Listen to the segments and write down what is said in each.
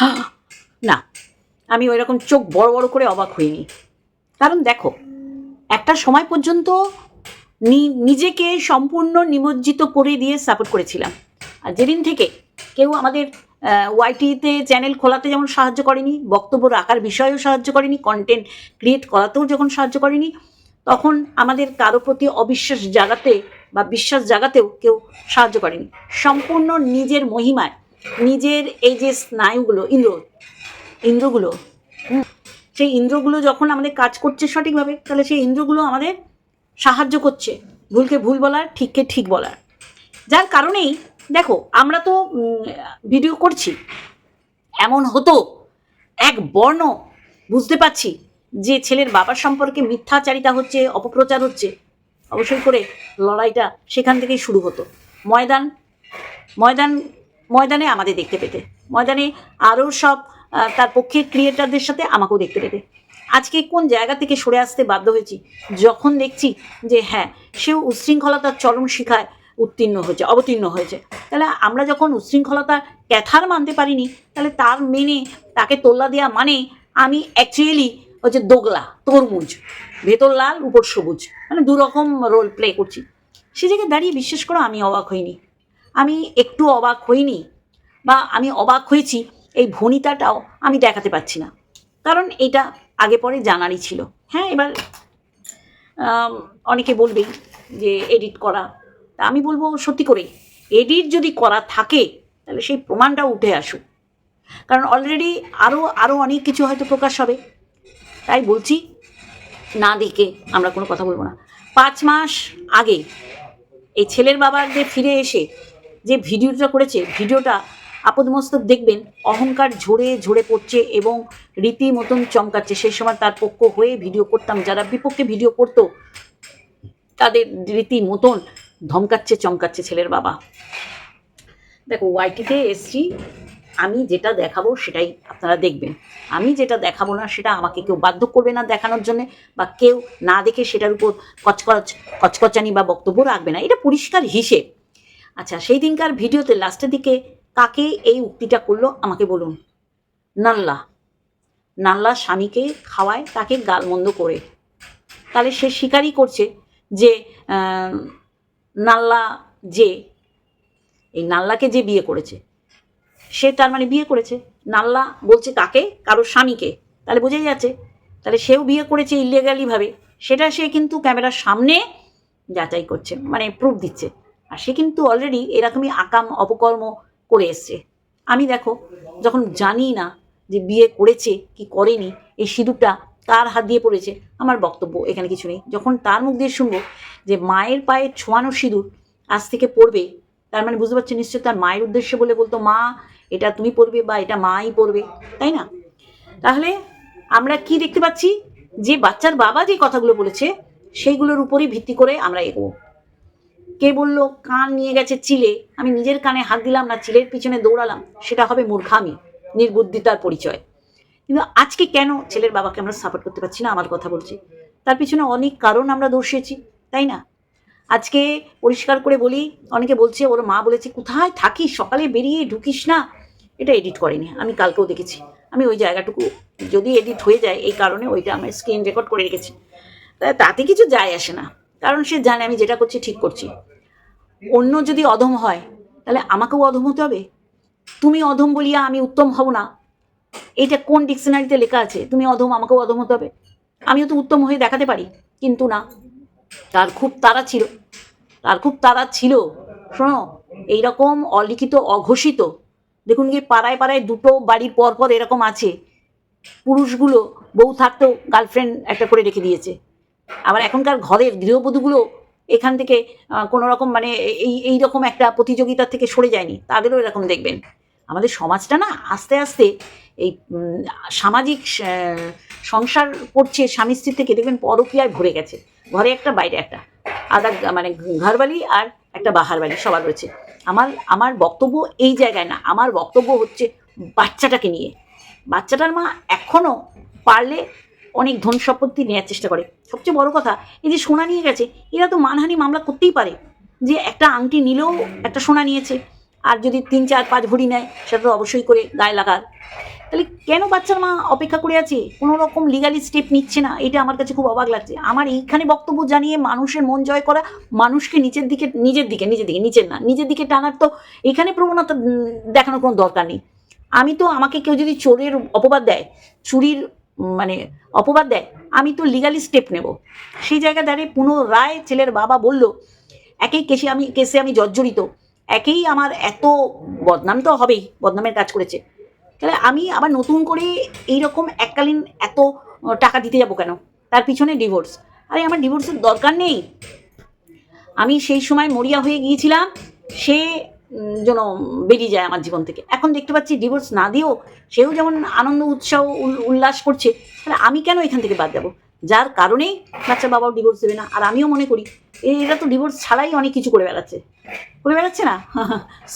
না, আমি ওই রকম চোখ বড় বড় করে অবাক হইনি। কারণ দেখো, একটা সময় পর্যন্ত নিজেকে সম্পূর্ণ নিমজ্জিত করে দিয়ে সাপোর্ট করেছিলাম। আর যেদিন থেকে কেউ আমাদের ওয়াইটিতে চ্যানেল খোলাতে যেমন সাহায্য করেনি, বক্তব্য রাখার বিষয়েও সাহায্য করেনি কন্টেন্ট ক্রিয়েট করাতেও যখন সাহায্য করেনি, তখন আমাদের কারও প্রতি অবিশ্বাস জাগাতে বা বিশ্বাস জাগাতেও কেউ সাহায্য করেনি। সম্পূর্ণ নিজের মহিমায় নিজের এই যে স্নায়ুগুলো, ইন্দ্র, ইন্দ্রগুলো সেই ইন্দ্রগুলো যখন আমাদের কাজ করছে সঠিকভাবে, তাহলে সেই ইন্দ্রগুলো আমাদের সাহায্য করছে ভুলকে ভুল বলার, ঠিককে ঠিক বলার। যার কারণেই, দেখো, আমরা তো ভিডিও করছি। এমন হতো, এক বর্ণ বুঝতে পারছি যে ছেলের বাবার সম্পর্কে মিথ্যাচারিতা হচ্ছে, অপপ্রচার হচ্ছে। অবশ্যই করে লড়াইটা সেখান থেকেই শুরু হতো। ময়দান ময়দান ময়দানে আমাদের দেখতে পেতে। ময়দানে আরও সব তার পক্ষের ক্রিয়েটারদের সাথে আমাকেও দেখতে পেতে। আজকে কোন জায়গা থেকে সরে আসতে বাধ্য হয়েছি? যখন দেখছি যে হ্যাঁ সেও উচ্ছৃঙ্খলতার চরম শিখায় উত্তীর্ণ হয়েছে, অবতীর্ণ হয়েছে। তাহলে আমরা যখন উচ্ছৃঙ্খলতার ক্যাথার মানতে পারিনি, তাহলে তার মেনে, তাকে তোল্লা দেওয়া মানে আমি অ্যাকচুয়ালি হচ্ছে দোগলা, তরমুজ। ভেতর লাল, উপর সবুজ। মানে দুরকম রোল প্লে করছি। সে জায়গায় দাঁড়িয়ে বিশ্বাস করো আমি অবাক হইনি। আমি একটু অবাক হইনি বা আমি অবাক হয়েছি, এই ভনিতাটাও আমি দেখাতে পাচ্ছি না। কারণ এটা আগে পরে জানারই ছিল। হ্যাঁ এবার অনেকে বলবেই যে এডিট করা। তা আমি বলব সত্যি করে এডিট যদি করা থাকে, তাহলে সেই প্রমাণটা উঠে আসুক। কারণ অলরেডি আরও আরও অনেক কিছু হয়তো প্রকাশ হবে। তাই বলছি, না দেখে আমরা কোনো কথা বলব না। পাঁচ মাস আগে এই ছেলের বাবার যে ফিরে এসে যে ভিডিওটা করেছে, ভিডিওটা আপদমস্তক দেখবেন, অহংকার ঝরে ঝরে পড়ছে এবং রীতি মতন চমকাচ্ছে। সেই সময় তার পক্ষ হয়ে ভিডিও করতাম, যারা বিপক্ষে ভিডিও করতো, তাদের রীতি মতন ধমকাচ্ছে, চমকাচ্ছে ছেলের বাবা। দেখো, ওয়াইটিতে এসছি, আমি যেটা দেখাবো সেটাই আপনারা দেখবেন। আমি যেটা দেখাবো না, সেটা আমাকে কেউ বাধ্য করবে না দেখানোর জন্য, বা কেউ না দেখে সেটার উপর কচকচ, কচকচানি বা বক্তব্য রাখবে না। এটা পরিষ্কার হিসেব। আচ্ছা সেই দিনকার ভিডিওতে লাস্টের দিকে কাকে এই উক্তিটা করল আমাকে বলুন? নাল্লা। নাল্লা স্বামীকে খাওয়ায়, তাকে গালমন্দ করে। তাহলে সে স্বীকারই করছে যে নাল্লা যে, এই নাল্লাকে যে বিয়ে করেছে, সে তার মানে বিয়ে করেছে। নাল্লা বলছে কাকে? কারোর স্বামীকে। তাহলে বোঝাই যাচ্ছে, তাহলে সেও বিয়ে করেছে ইলিগালিভাবে সেটা সে কিন্তু ক্যামেরার সামনে যাচাই করছে মানে প্রুফ দিচ্ছে। আর সে কিন্তু অলরেডি এরকমই আকাম, অপকর্ম করে এসছে। আমি দেখো, যখন জানি না যে বিয়ে করেছে কি করেনি, এই সিঁদুরটা কার হাত দিয়ে পড়েছে, আমার বক্তব্য এখানে কিছু নেই। যখন তার মুখ দিয়ে শুনব যে মায়ের পায়ে ছোঁয়ানো সিঁদুর আজ থেকে পড়বে, তার মানে বুঝতে পারছি নিশ্চয়ই তার মায়ের উদ্দেশ্যে বলে বলতো, মা, এটা তুমি পড়বে বা এটা মাই পড়বে। তাই না? তাহলে আমরা কি দেখতে পাচ্ছি? যে বাচ্চার বাবা যে কথাগুলো বলেছে, সেইগুলোর উপরই ভিত্তি করে আমরা এগোবো। কে বলল, কান নিয়ে গেছে চিলে। আমি নিজের কানে হাত দিলাম না, চিলের পিছনে দৌড়ালাম। সেটা হবে মূর্খামি, নির্বুদ্ধিতার পরিচয়। কিন্তু আজকে কেন ছেলের বাবাকে আমরা সাপোর্ট করতে পারছি না? আমার কথা বলছি। তার পিছনে অনেক কারণ আমরা দর্শিয়েছি তাই না? আজকে পরিষ্কার করে বলি, অনেকে বলছে, ওর মা বলেছে, কোথায় থাকিস? সকালে বেরিয়ে ঢুকিস না? এটা এডিট করেনি, আমি কালকেও দেখেছি। আমি ওই জায়গাটুকু যদি এডিট হয়ে যায়, এই কারণে ওইটা আমার স্ক্রিন রেকর্ড করে রেখেছি। তাতে কিছু যায় আসে না। কারণ সে জানে আমি যেটা করছি, ঠিক করছি। অন্য যদি অধম হয়, তাহলে আমাকেও অধম হতে হবে? তুমি অধম বলিয়া আমি উত্তম হব না। এটা কোন ডিকশনারিতে লেখা আছে? তুমি অধম, আমাকেও অধম হতে হবে। আমিও তো উত্তম হয়ে দেখাতে পারি, কিন্তু না। তার খুব তাড়া ছিল। তার খুব তাড়া ছিল। শোনো, এইরকম অলিখিত, অঘোষিত, দেখুন গিয়ে পাড়ায় পাড়ায় দুটো বাড়ির পর পর এরকম আছে। পুরুষগুলো বউ থাকতেও গার্লফ্রেন্ড একটা করে রেখে দিয়েছে। আবার এখনকার ঘরের গৃহবধূগুলো এখান থেকে কোনো রকম মানে এই এই রকম একটা প্রতিযোগিতার থেকে সরে যায়নি। তাদেরও এরকম দেখবেন। আমাদের সমাজটা না আস্তে আস্তে এই সামাজিক সংসার করছে স্বামী স্ত্রীর থেকে দেখবেন পরকীয়ায় ভরে গেছে। ঘরে একটা, বাইরে একটা। আদা মানে ঘরবালি আর একটা বাহার বাড়ি সবার রয়েছে। আমার আমার বক্তব্য এই জায়গায় না, আমার বক্তব্য হচ্ছে বাচ্চাটাকে নিয়ে। বাচ্চাটার মা এখনও পারলে অনেক ধন সম্পত্তি নেওয়ার চেষ্টা করে। সবচেয়ে বড় কথা, এই যে সোনা নিয়ে গেছে, এরা তো মানহানি মামলা করতেই পারে। যে একটা আংটি নিলেও একটা সোনা নিয়েছে, আর যদি তিন, চার, পাঁচ ভরি নেয়, সেটা তো অবশ্যই করে গায়ে লাগার। তাহলে কেন বাচ্চার মা অপেক্ষা করে আছে? কোনো রকম লিগালি স্টেপ নিচ্ছে না, এটা আমার কাছে খুব অবাক লাগছে। আমার এইখানে বক্তব্য জানিয়ে মানুষের মন জয় করা, মানুষকে নিচের দিকে, নিজের দিকে নিজের দিকে, নিচের না, নিজের দিকে টানার তো এখানে প্রবণতা দেখানোর কোনো দরকার নেই। আমি তো আমাকে কেউ যদি চোরের অপবাদ দেয়, চুরির মানে অপবাদ দেয়, আমি তো লিগালি স্টেপ নেব। সেই জায়গা দাঁড়িয়ে পুনরায় ছেলের বাবা বলল একেই কেসে আমি কেসে আমি জর্জরিত, একেই আমার এত বদনাম তো হবেই, বদনামের কাজ করেছে। তাহলে আমি আবার নতুন করে এইরকম এককালীন এত টাকা দিতে যাব কেন? তার পিছনে ডিভোর্স আরে আমার ডিভোর্সের দরকার নেই। আমি সেই সময় মরিয়া হয়ে গিয়েছিলাম, সে যেন বেরিয়ে যায় আমার জীবন থেকে। এখন দেখতে পাচ্ছি ডিভোর্স না দিয়েও সেও যেমন আনন্দ, উৎসাহ, উল- উল্লাস করছে, তাহলে আমি কেন এখান থেকে বাদ যাব? যার কারণেই বাচ্চা বাবাও ডিভোর্স দেবে না। আর আমিও মনে করি, এরা তো ডিভোর্স ছাড়াই অনেক কিছু করে বেড়াচ্ছে। করে বেড়াচ্ছে না?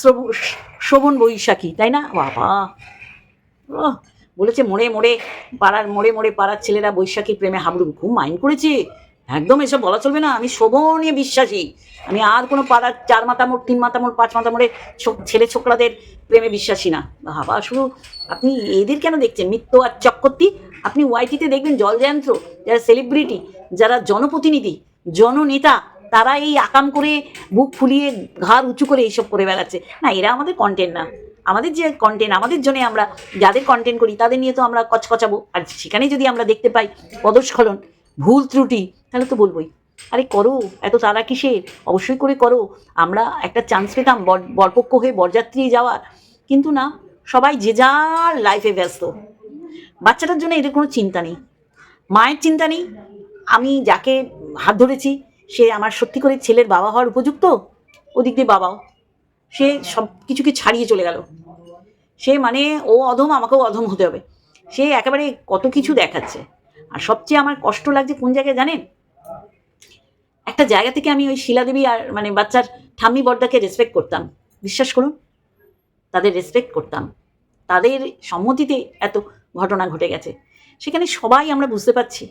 শোভন বৈশাখী, তাই না? বাবা! বলেছে, মোড়ে মোড়ে, পাড়ার, মোড়ে মোড়ে পাড়ার ছেলেরা বৈশাখী প্রেমে হাবড়ু খুব মাইন্ড করেছে। একদম এসব বলা চলবে না। আমি শোভনীয় বিশ্বাসী। আমি আর কোনো পাড়ার চার মাথা মোড়, তিন মাথা মোড়, পাঁচ মাথা মোড়ে ছেলে ছোকরাদের প্রেমে বিশ্বাসী না। বাবা, শুধু আপনি এদের কেন দেখছেন? মিত্র আর চক্কর্তি আপনি ওয়াইটিতে দেখবেন জলযন্ত্র যারা সেলিব্রিটি যারা জনপ্রতিনিধি, জননেতা, তারা এই আকাম করে বুক ফুলিয়ে ঘাড় উঁচু করে এইসব করে বেড়াচ্ছে। না, এরা আমাদের কন্টেন্ট না। আমাদের যে কন্টেন্ট আমাদের জন্য আমরা যাদের কন্টেন্ট করি, তাদের নিয়ে তো আমরা কচকচাবো। আর সেখানে যদি আমরা দেখতে পাই পদস্খলন ভুল ত্রুটি, তাহলে তো বলবোই। আরে করো, এত তারা কিসের? অবশ্যই করে করো। আমরা একটা চান্স পেতাম বরপক্ষ হয়ে বরযাত্রী যাওয়ার। কিন্তু না, সবাই যে যার লাইফে ব্যস্ত। বাচ্চাটার জন্য এদের কোনো চিন্তা নেই। মায়ের চিন্তা নেই। আমি যাকে হাত ধরেছি, সে আমার সত্যি করে ছেলের বাবা হওয়ার উপযুক্ত? ওদিক দিয়ে বাবাও। সে সব কিছুকে ছাড়িয়ে চলে গেল। সে মানে ও অধম, আমাকেও অধম হতে হবে। সে একেবারে কত কিছু দেখাচ্ছে। আর সবচেয়ে আমার কষ্ট লাগছে কোন জায়গায় জানেন? একটা জায়গা থেকে আমি ওই শিলাদেবী আর মানে বাচ্চার ঠাম্মি বর্দাকে রেসপেক্ট করতাম। বিশ্বাস করুন, তাদের রেসপেক্ট করতাম। তাদের সম্মতিতে এত ঘটনা ঘটে গেছে। সেখানে সবাই আমরা বুঝতে পারছি।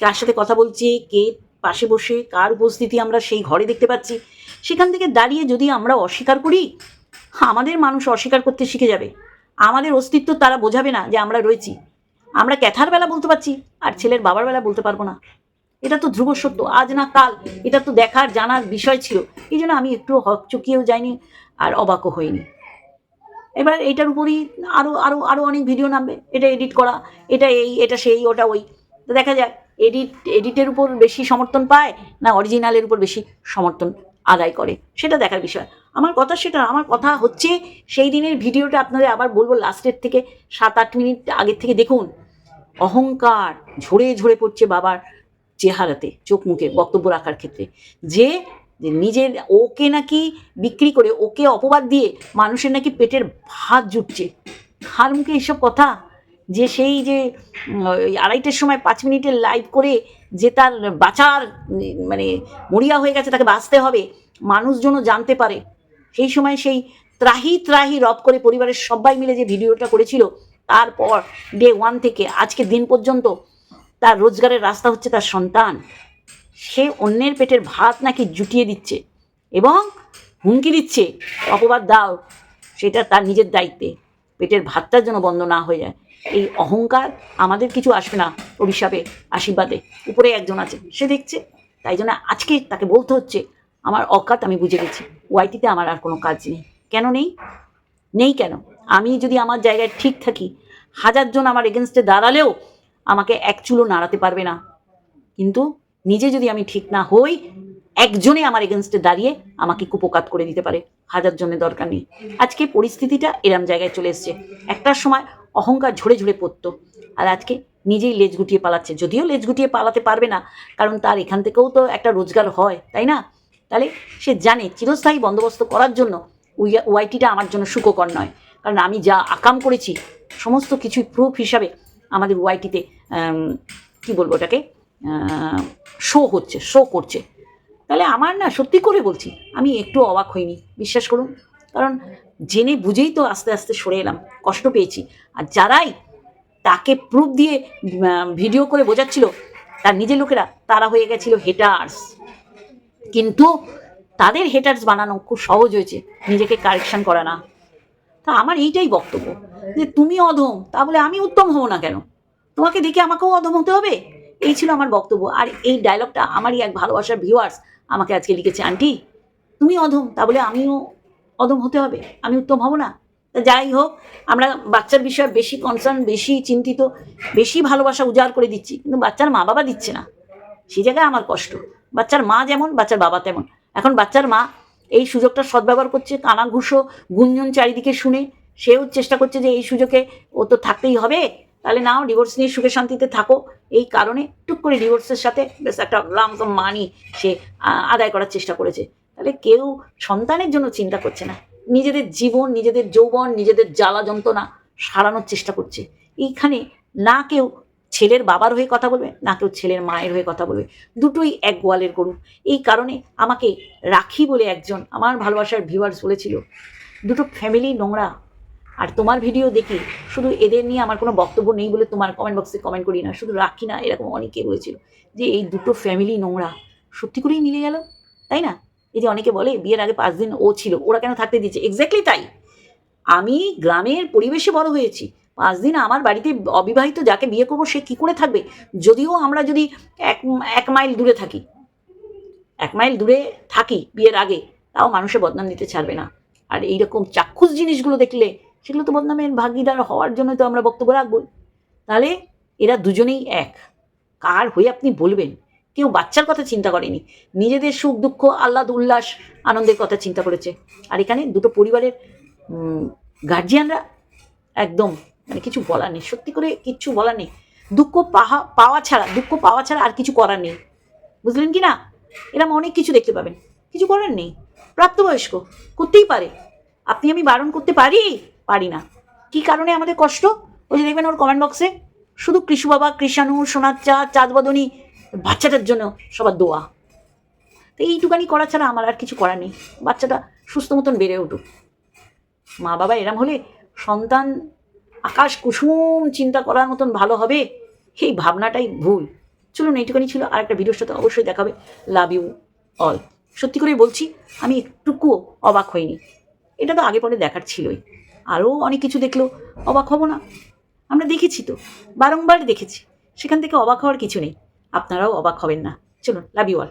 কার সাথে কথা বলছি, কে পাশে বসে, কার উপস্থিতি আমরা সেই ঘরে দেখতে পাচ্ছি। সেখান থেকে দাঁড়িয়ে যদি আমরা অস্বীকার করি, আমাদের মানুষ অস্বীকার করতে শিখে যাবে। আমাদের অস্তিত্ব তারা বোঝাবে না যে আমরা রয়েছি। আমরা ক্যাথার বেলা বলতে পারছি, আর ছেলের বাবার বেলা বলতে পারব না। এটা তো ধ্রুব সত্য, আজ না কাল, এটা তো দেখার জানার বিষয় ছিল। এই জন্য আমি একটু হকচকিয়েও যাইনি আর অবাকও হইনি। এবার এটার উপরই আরও আরও আরও অনেক ভিডিও নামবে। এটা এডিট করা, এটা এই, এটা সেই, ওটা ওই। তো দেখা যাক এডিট এডিটের উপর বেশি সমর্থন পায় না অরিজিনালের উপর বেশি সমর্থন আদায় করে? সেটা দেখার বিষয়। আমার কথা সেটা আমার কথা হচ্ছে সেই দিনের ভিডিওটা আপনাদের আবার বলব লাস্টের থেকে সাত আট মিনিট আগের থেকে দেখুন। অহংকার ঝরে ঝরে পড়ছে বাবার চেহারাতে, চোখ মুখে বক্তব্য রাখার ক্ষেত্রে। যে নিজের, ওকে নাকি বিক্রি করে, ওকে অপবাদ দিয়ে মানুষের নাকি পেটের ভাত জুটছে। খার মুখে এইসব কথা? যে সেই যে আড়াইটের সময় পাঁচ মিনিটের লাইভ করে যে তার বাঁচার মানে মরিয়া হয়ে গেছে, তাকে বাঁচতে হবে, মানুষজনও জানতে পারে। সেই সময় সেই ত্রাহি ত্রাহি রব করে পরিবারের সবাই মিলে যে ভিডিওটা করেছিল তারপর ডে ওয়ান থেকে আজকে দিন পর্যন্ত তার রোজগারের রাস্তা হচ্ছে তার সন্তান। সে অন্যের পেটের ভাত নাকি জুটিয়ে দিচ্ছে এবং হুমকি দিচ্ছে, অপবাদ দাও, সেটা তার নিজের দায়িত্বে। পেটের ভাতটার জন্য বন্ধ না হয়ে যায়। এই অহংকার আমাদের কিছু আসবে না অভিশাপে, আশীর্বাদে। উপরে একজন আছে, সে দেখছে, তাই জন্য আজকে তাকে বলতে হচ্ছে, আমার অকাত আমি বুঝে গেছি। ওয়াইটিতে আমার আর কোনো কাজ নেই। কেন নেই? নেই কেন? আমি যদি আমার জায়গায় ঠিক থাকি হাজারজন আমার এগেনস্টে দাঁড়ালেও আমাকে এক চুলো নাড়াতে পারবে না। কিন্তু নিজে যদি আমি ঠিক না হই, একজনে আমার এগেনস্টে দাঁড়িয়ে আমাকে কুপকাত করে দিতে পারে। হাজার জনের দরকার নেই। আজকে পরিস্থিতিটা এরম জায়গায় চলে এসছে। একটার সময় অহংকার ঝরে ঝরে পড়তো। আর আজকে নিজেই লেজ গুটিয়ে পালাচ্ছে। যদিও লেজ গুটিয়ে পালাতে পারবে না, কারণ তার এখান থেকেও তো একটা রোজগার হয়, তাই না? তাহলে সে জানে চিরস্থায়ী বন্দোবস্ত করার জন্য ওয়াইটিটা আমার জন্য সুখকর নয়। কারণ আমি যা আকাম করেছি সমস্ত কিছুই প্রুফ হিসাবে আমাদের ওয়াইটিতে কি বলব ওটাকে শো হচ্ছে শো করছে। তাহলে আমার না সত্যি করে বলছি, আমি একটু অবাক হইনি, বিশ্বাস করুন। কারণ জেনে বুঝেই তো আস্তে আস্তে সরে এলাম, কষ্ট পেয়েছি। আর যারাই তাকে প্রুফ দিয়ে ভিডিও করে বোঝাচ্ছিল, তার নিজের লোকেরা তারা হয়ে গেছিল হেটার্স কিন্তু তাদের হেটার্স বানানো খুব সহজ হয়েছে, নিজেকে কারেকশন করা না তা আমার এইটাই বক্তব্য, যে তুমি অধম তা বলে আমি উত্তম হব না কেন? তোমাকে দেখে আমাকেও অধম হতে হবে? এই ছিল আমার বক্তব্য। আর এই ডায়লগটা আমারই এক ভালোবাসার ভিউয়ার্স আমাকে আজকে লিখেছে, আন্টি, তুমি অধম তা বলে আমিও অধম হতে হবে? আমি উত্তম হব না? তা যাই হোক, আমরা বাচ্চার বিষয়ে বেশি কনসার্ন বেশি চিন্তিত, বেশি ভালোবাসা উজাড় করে দিচ্ছি, কিন্তু বাচ্চার মা বাবা দিচ্ছে না। সেই জায়গায় আমার কষ্ট। বাচ্চার মা যেমন, বাচ্চার বাবা তেমন। এখন বাচ্চার মা এই সুযোগটা সদ্ব্যবহার করছে কানাঘুষো গুঞ্জন চারিদিকে শুনে। সেও চেষ্টা করছে যে এই সুযোগে ও তো থাকতেই হবে। তাহলে নাও ডিভোর্স নিয়ে সুখে শান্তিতে থাকো। এই কারণে টুক করে ডিভোর্সের সাথে বেশ একটা লামসম মানি সে আদায় করার চেষ্টা করেছে। তাহলে কেউ সন্তানের জন্য চিন্তা করছে না। নিজেদের জীবন, নিজেদের যৌবন, নিজেদের জ্বালা যন্ত্রণা সারানোর চেষ্টা করছে। এইখানে না কেউ ছেলের বাবার হয়ে কথা বলবে না কেউ ছেলের মায়ের হয়ে কথা বলবে। দুটোই এক গোয়ালের গরু। এই কারণে আমাকে রাখি বলে একজন আমার ভালোবাসার ভিউয়ার্স বলেছিল, দুটো ফ্যামিলি নোংরা। আর তোমার ভিডিও দেখি শুধু এদের নিয়ে আমার কোনো বক্তব্য নেই বলে তোমার কমেন্ট বক্সে কমেন্ট করি না শুধু রাখি না, এরকম অনেকে বলেছিল যে এই দুটো ফ্যামিলি নোংরা। সত্যি করেই মিলে গেল? তাই না? এই যে অনেকে বলে বিয়ের আগে পাঁচ দিন ও ছিল, ওরা কেন থাকতে দিচ্ছে এক্স্যাক্টলি তাই। আমি গ্রামের পরিবেশে বড় হয়েছি। পাঁচ দিন আমার বাড়িতে অবিবাহিত যাকে বিয়ে করব, সে কি করে থাকবে? যদিও আমরা যদি এক এক মাইল দূরে থাকি, এক মাইল দূরে থাকি বিয়ের আগে, তাও মানুষের বদনাম দিতে ছাড়বে না। আর এইরকম চাক্ষুষ জিনিসগুলো দেখলে, সেগুলো তো বদনামের ভাগিদার হওয়ার জন্য তো আমরা বক্তব্য রাখবই তাহলে এরা দুজনেই এক। কার হয়ে আপনি বলবেন? কেউ বাচ্চার কথা চিন্তা করেনি। নিজেদের সুখ, দুঃখ, আহ্লাদ, উল্লাস, আনন্দের কথা চিন্তা করেছে। আর এখানে দুটো পরিবারের গার্জিয়ানরা একদম মানে কিছু বলার নেই। সত্যি করে কিচ্ছু বলার নেই। দুঃখ পাহা, পাওয়া ছাড়া, দুঃখ পাওয়া ছাড়া আর কিছু করার নেই। বুঝলেন কি না? এরকম অনেক কিছু দেখতে পাবেন। কিছু করার নেই। প্রাপ্তবয়স্ক, করতেই পারে। আপনি আমি বারণ করতে পারি? পারি না। কি কারণে আমাদের কষ্ট? ওই যে দেখবেন ওর কমেন্ট বক্সে শুধু কৃষু বাবা, কৃষাণু, সোনার চা, চাঁদবদনী, বাচ্চাটার জন্য সবার দোয়া। তো এইটুকানি করা ছাড়া আমার আর কিছু করার নেই। বাচ্চাটা সুস্থ মতন বেড়ে উঠুক। মা বাবা এরম হলে সন্তান আকাশ কুসুম চিন্তা করার মতন ভালো হবে? এই ভাবনাটাই ভুল। চলুন এইটুখানি ছিল। আর একটা ভিডিওর সাথে অবশ্যই দেখাবে। লাভ ইউ অল সত্যি করেই বলছি, আমি একটুকুও অবাক হইনি। এটা তো আগে পরে দেখার ছিলই। আরও অনেক কিছু দেখল, অবাক হব না। আমরা দেখেছি তো, বারংবার দেখেছি। সেখান থেকে অবাক হওয়ার কিছু নেই। আপনারাও অবাক হবেন না। চলুন লাভ ইউ অল